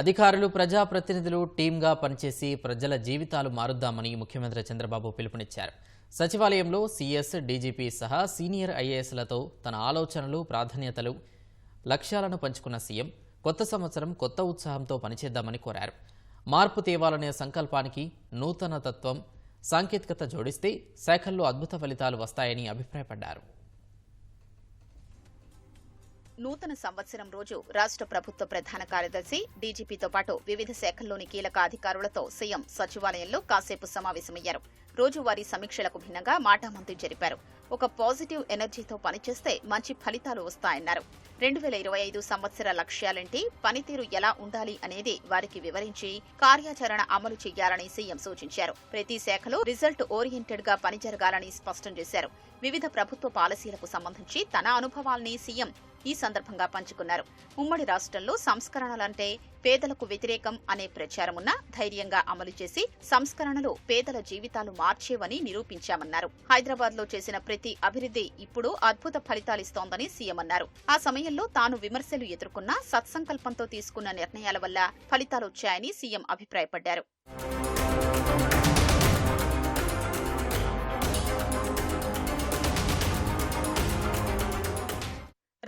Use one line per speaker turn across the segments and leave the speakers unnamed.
అధికారులు ప్రజాప్రతినిధులు టీంగా పనిచేసి ప్రజల జీవితాలు మారుద్దామని ముఖ్యమంత్రి చంద్రబాబు పిలుపునిచ్చారు. సచివాలయంలో సీఎస్ డీజీపీ సహా సీనియర్ ఐఏఎస్లతో తన ఆలోచనలు ప్రాధాన్యతలు లక్ష్యాలను పంచుకున్న సీఎం కొత్త సంవత్సరం కొత్త ఉత్సాహంతో పనిచేద్దామని కోరారు. మార్పు తేవాలనే సంకల్పానికి నూతన తత్వం సాంకేతికత జోడిస్తే శాఖల్లో అద్భుత ఫలితాలు వస్తాయని అభిప్రాయపడ్డారు.
నూతన సంవత్సరం రోజు రాష్ట్ర ప్రభుత్వ ప్రధాన కార్యదర్శి డీజీపీతో పాటు వివిధ శాఖల్లోని కీలక అధికారులతో సీఎం సచివాలయంలో కాసేపు సమావేశమయ్యారు. రోజువారీ సమీక్షలకు భిన్నంగా మాటామంతి జరిపారు. ఒక పాజిటివ్ ఎనర్జీతో పనిచేస్తే మంచి ఫలితాలు వస్తాయన్నారు. రెండు వేల ఇరవై ఐదు సంవత్సర లక్ష్యాలేంటి? పనితీరు ఎలా ఉండాలి అనేది వారికి వివరించి కార్యాచరణ అమలు చేయాలని సీఎం సూచించారు. ప్రతి శాఖలో రిజల్ట్ ఓరియంటెడ్గా పని జరగాలని స్పష్టం చేశారు. వివిధ ప్రభుత్వ పాలసీలకు సంబంధించి తన అనుభవాల్ని సీఎం ఈ సందర్భంగా పంచుకున్నారు. ఉమ్మడి రాష్ట్రంలో సంస్కరణలంటే పేదలకు వ్యతిరేకం అనే ప్రచారమున్నా ధైర్యంగా అమలు చేసి సంస్కరణలు పేదల జీవితాలు మార్చేవని నిరూపించామన్నారు. హైదరాబాద్లో చేసిన ప్రతి అభివృద్ధి ఇప్పుడు అద్భుత ఫలితాలిస్తోందని సీఎం అన్నారు. ఆ సమయంలో తాను విమర్శలు ఎదుర్కొన్న సత్సంకల్పంతో తీసుకున్న నిర్ణయాల వల్ల ఫలితాలొచ్చాయని సీఎం అభిప్రాయపడ్డారు.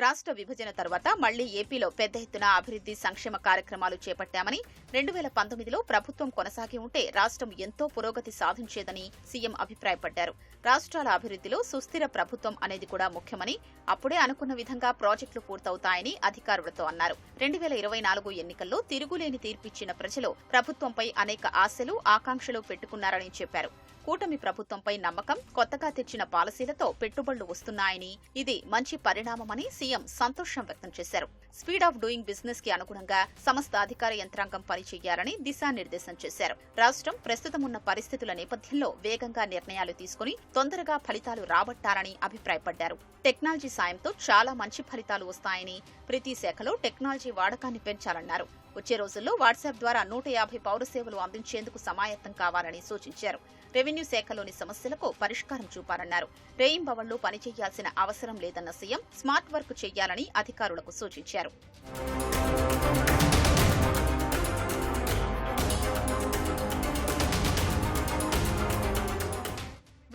రాష్ట్ర విభజన తర్వాత మళ్ళీ ఏపీలో పెద్ద ఎత్తున అభివృద్ధి సంక్షేమ కార్యక్రమాలు చేపట్టామని రెండు వేల పంతొమ్మిదిలో ప్రభుత్వం కొనసాగి ఉంటే రాష్ట్రం ఎంతో పురోగతి సాధించేదని సీఎం అభిప్రాయపడ్డారు. రాష్ట్రాల అభివృద్ధిలో సుస్థిర ప్రభుత్వం అనేది కూడా ముఖ్యమని అప్పుడే అనుకున్న విధంగా ప్రాజెక్టులు పూర్తవుతాయని అధికారులతో అన్నారు. రెండు వేల ఇరవై నాలుగు ఎన్నికల్లో తిరుగులేని తీర్పిచ్చిన ప్రజలు ప్రభుత్వంపై అనేక ఆశలు ఆకాంక్షలు పెట్టుకున్నారని చెప్పారు. కూటమి ప్రభుత్వంపై నమ్మకం కొత్తగా తెచ్చిన పాలసీలతో పెట్టుబడులు వస్తున్నాయని ఇది మంచి పరిణామమని సీఎం సంతోషం వ్యక్తం చేశారు. స్పీడ్ ఆఫ్ డూయింగ్ బిజినెస్కి అనుగుణంగా సమస్త అధికార యంత్రాంగం పనిచేయాలని దిశానిర్దేశం చేశారు. రాష్ట్రం ప్రస్తుతం ఉన్న పరిస్థితుల నేపథ్యంలో వేగంగా నిర్ణయాలు తీసుకుని తొందరగా ఫలితాలు రాబట్టాలని అభిప్రాయపడ్డారు. టెక్నాలజీ సాయంతో చాలా మంచి ఫలితాలు వస్తాయని ప్రతి శాఖలో టెక్నాలజీ వాడకాన్ని పెంచాలన్నారు. వచ్చే రోజుల్లో వాట్సాప్ ద్వారా నూట యాభై పౌర సేవలు అందించేందుకు సమాయత్తం కావాలని సూచించారు. రెవెన్యూ శాఖలోని సమస్యలకు పరిష్కారం చూపాలన్నారు రేయింబవళ్ళు పనిచేయాల్సిన అవసరం లేదన్న సీఎం స్మార్ట్ వర్క్ చేయాలని అధికారులకు సూచించారు.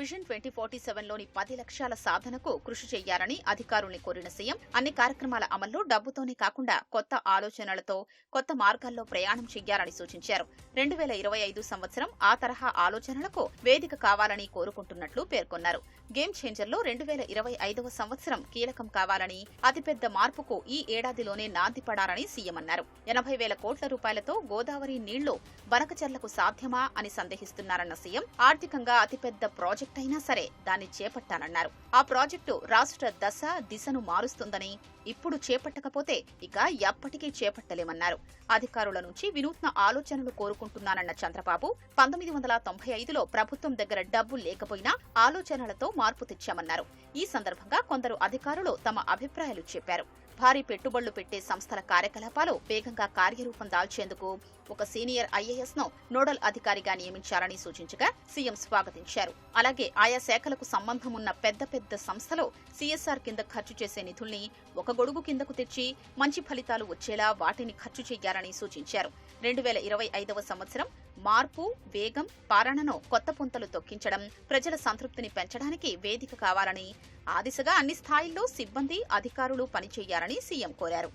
విజన్ ట్వంటీ ఫార్టీ సెవెన్లోని పది లక్ష్యాల సాధనకు కృషి చేయాలని అధికారుల్ని కోరిన సీఎం అన్ని కార్యక్రమాల అమల్లో డబ్బుతోనే కాకుండా కొత్త ఆలోచనలతో కొత్త మార్గాల్లో ప్రయాణం చేయాలని సూచించారు. రెండు వేల ఇరవై ఐదు సంవత్సరం ఆ తరహా ఆలోచనలకు వేదిక కావాలని కోరుకుంటున్నట్లు పేర్కొన్నారు. గేమ్ చేంజర్లో రెండు వేల ఇరవై ఐదవ సంవత్సరం కీలకం కావాలని అతిపెద్ద మార్పుకు ఈ ఏడాదిలోనే నాంది పడాలని సీఎం అన్నారు. ఎనభై వేల కోట్ల రూపాయలతో గోదావరి నీళ్ళు బనకచర్లకు సాధ్యమా అని సందేహిస్తున్నారన్న సీఎం ఆర్థికంగా అతిపెద్ద ప్రాజెక్ట్ అయినా సరే దాన్ని చేపట్టానన్నారు. ఆ ప్రాజెక్టు రాష్ట్ర దశ దిశను మారుస్తుందని ఇప్పుడు చేపట్టకపోతే ఇక ఎప్పటికీ చేపట్టలేమన్నారు. అధికారుల నుంచి వినూత్న ఆలోచనలు కోరుకుంటున్నానన్న చంద్రబాబు పంతొమ్మిది వందల తొంభై ఐదులో ప్రభుత్వం దగ్గర డబ్బు లేకపోయినా ఆలోచనలతో మార్పు తెచ్చామన్నారు. ఈ సందర్భంగా కొందరు అధికారులు తమ అభిప్రాయాలు చెప్పారు. భారీ పెట్టుబడులు పెట్టే సంస్థల కార్యకలాపాలు వేగంగా కార్యరూపం దాల్చేందుకు ఒక సీనియర్ ఐఏఎస్ను నోడల్ అధికారిగా నియమించాలని సూచించగా సీఎం స్వాగతించారు. అలాగే ఆయా శాఖలకు సంబంధం ఉన్న పెద్ద పెద్ద సంస్థలు సీఎస్ఆర్ కింద ఖర్చు చేసే నిధుల్ని ఒక గొడుగు కిందకు తెచ్చి మంచి ఫలితాలు వచ్చేలా వాటిని ఖర్చు చేయాలని సూచించారు. రెండు వేల ఇరవై ఐదవ సంవత్సరం మార్పు వేగం పాలనను కొత్త పుంతలు తొక్కించడం ప్రజల సంతృప్తిని పెంచడానికి వేదిక కావాలని ఆ దిశగా అన్ని స్థాయిల్లో సిబ్బంది అధికారులు పనిచేయాలని సీఎం కోరారు.